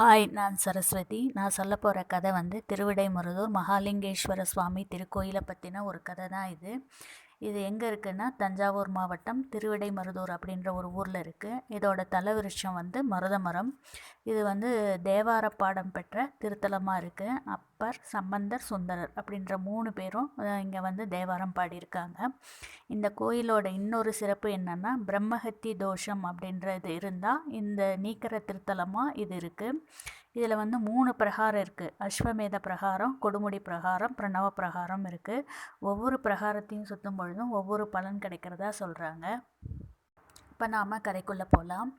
Hi நான் சரஸ்வதி. நான் சொல்ல போகிற கதை வந்து திருவிடை முருதூர் மகாலிங்கேஸ்வர சுவாமி திருக்கோயிலை பற்றின ஒரு கதை தான் இது. இது எங்கே இருக்குன்னா தஞ்சாவூர் மாவட்டம் திருவிடைமருதூர் அப்படின்ற ஒரு ஊரில் இருக்குது இதோட தலவிருஷம் வந்து மருத மரம் இது வந்து தேவார பாடம் பெற்ற திருத்தலமாக இருக்குது அப்பர் சம்பந்தர் சுந்தரர் அப்படின்ற மூணு பேரும் இங்கே வந்து தேவாரம் பாடியிருக்காங்க. இந்த கோயிலோட இன்னொரு சிறப்பு என்னென்னா பிரம்மஹத்தி தோஷம் அப்படின்றது இருந்தால் இந்த நீக்கிற திருத்தலமாக இது இருக்குது இதில் வந்து மூணு பிரகாரம் இருக்குது அஸ்வமேத பிரகாரம் கொடுமுடி பிரகாரம் பிரணவ பிரகாரம் இருக்குது ஒவ்வொரு பிரகாரத்தையும் சுற்றும் பொழுதும் ஒவ்வொரு பலன் கிடைக்கிறதா சொல்கிறாங்க இப்போ நாம் கரைக்குள்ளே போகலாம்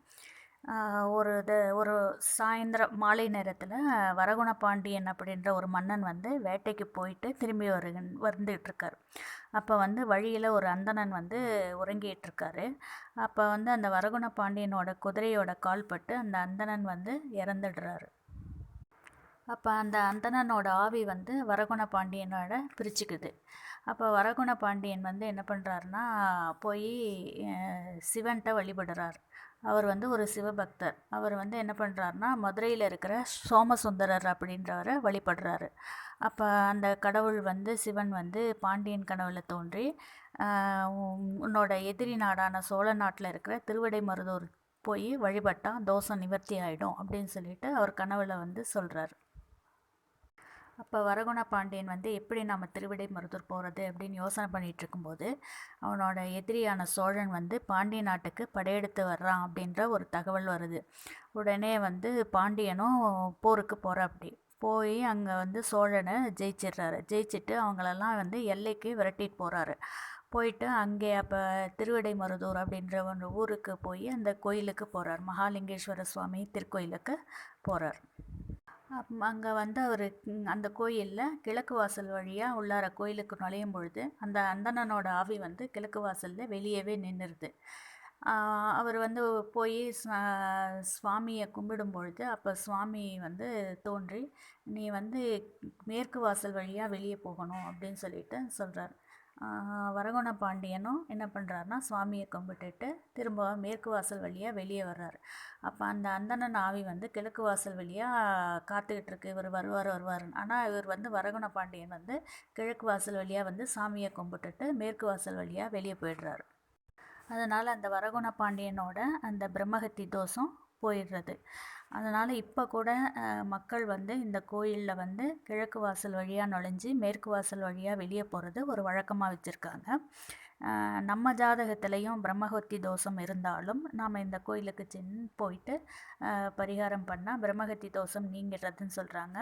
ஒரு இது ஒரு சாயந்தரம் மாலை நேரத்தில் வரகுண பாண்டியன் அப்படின்ற ஒரு மன்னன் வந்து வேட்டைக்கு போயிட்டு திரும்பி வரு வந்துகிட்ருக்கார் அப்போ வந்து வழியில் ஒரு அந்தணன் வந்து உறங்கிட்டுருக்காரு. அப்போ வந்து அந்த வரகுண பாண்டியனோட குதிரையோட கால்பட்டு அந்த அந்தணன் வந்து இறந்துடுறாரு. அப்போ அந்த அந்தணனோட ஆவி வந்து வரகுண பாண்டியனோட பிரிச்சுக்குது. அப்போ வரகுண பாண்டியன் வந்து என்ன பண்ணுறாருன்னா போய் சிவன்கிட்ட வழிபடுறார். அவர் வந்து ஒரு சிவபக்தர். அவர் வந்து என்ன பண்ணுறாருனா மதுரையில் இருக்கிற சோமசுந்தரர் அப்படின்றவரை வழிபடுறாரு. அப்போ அந்த கடவுள் வந்து சிவன் வந்து பாண்டியன் கனவுல தோன்றி உன்னோட எதிரி நாடான சோழ நாட்டில் இருக்கிற திருவிடைமருதூர் போய் வழிபட்டால் தோஷம் நிவர்த்தி ஆகிடும் அப்படின்னு சொல்லிட்டு அவர் கனவுல வந்து சொல்கிறார் அப்போ வரகுண பாண்டியன் வந்து எப்படி நம்ம திருவிடை மருதூர் போகிறது அப்படின்னு யோசனை பண்ணிகிட்டு இருக்கும்போது அவனோட எதிரியான சோழன் வந்து பாண்டிய நாட்டுக்கு படையெடுத்து வர்றான் அப்படின்ற ஒரு தகவல் வருது. உடனே வந்து பாண்டியனும் போருக்கு போகிற அப்படி. போய் அங்கே வந்து சோழனை ஜெயிச்சிடுறாரு. ஜெயிச்சுட்டு அவங்களெல்லாம் வந்து எல்லைக்கு விரட்டிட்டு போகிறாரு போயிட்டு அங்கே அப்போ திருவிடை மருதூர் அப்படின்ற ஒரு ஊருக்கு போய் அந்த கோயிலுக்கு போகிறார் மகாலிங்கேஸ்வர சுவாமி திருக்கோயிலுக்கு போகிறார் அங்கே வந்து அவர் அந்த கோயிலில் கிழக்கு வாசல் வழியாக உள்ளார கோயிலுக்கு நுழையும் பொழுது அந்த அந்தணனோட ஆவி வந்து கிழக்கு வாசலில் வெளியவே நின்றுருது அவர் வந்து போய் சுவாமியை கும்பிடும் பொழுது அப்போ சுவாமி வந்து தோன்றி நீ வந்து மேற்கு வாசல் வழியாக வெளியே போகணும் அப்படின்னு சொல்லிட்டு சொல்கிறார் வரகுண பாண்டியனும் என்ன பண்ணுறாருனா சுவாமியை கும்பிட்டுட்டு திரும்ப மேற்கு வாசல் வழியாக வெளியே வர்றார். அப்போ அந்த அந்தணன் ஆவி வந்து கிழக்கு வாசல் வழியாக காத்துக்கிட்டு இருக்கு இவர் வருவார் வருவார் ஆனால் இவர் வந்து வரகுண பாண்டியன் வந்து கிழக்கு வாசல் வழியாக வந்து சாமியை கும்பிட்டுட்டு மேற்கு வாசல் வழியாக வெளியே போயிடுறாரு. அதனால் அந்த வரகுண பாண்டியனோட அந்த பிரம்மகத்தி தோஷம் போயிடுறது. அதனால் இப்போ கூட மக்கள் வந்து இந்த கோயிலில் வந்து கிழக்கு வாசல் வழியாக நுழைஞ்சி மேற்கு வாசல் வழியாக வெளியே போகிறது ஒரு வழக்கமாக வச்சுருக்காங்க. நம்ம ஜாதகத்திலையும் பிரம்மஹத்தி தோஷம் இருந்தாலும் நாம் இந்த கோயிலுக்கு சென் போயிட்டு பரிகாரம் பண்ணால் பிரம்மஹத்தி தோஷம் நீங்கிறதுன்னு சொல்கிறாங்க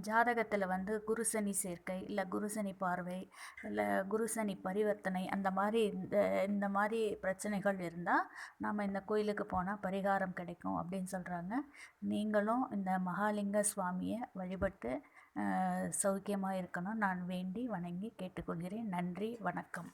ஜாதகத்தில் வந்து குருசனி சேர்க்கை இல்லை குருசனி பார்வை இல்லை குருசனி பரிவர்த்தனை அந்த மாதிரி இந்த இந்த மாதிரி பிரச்சனைகள் இருந்தால் நாம் இந்த கோயிலுக்கு போனால் பரிகாரம் கிடைக்கும் அப்படின்னு சொல்கிறாங்க நீங்களும் இந்த மகாலிங்க சுவாமியை வழிபட்டு சௌக்கியமாக இருக்கணும். நான் வேண்டி வணங்கி கேட்டுக்கொள்கிறேன். நன்றி. வணக்கம்.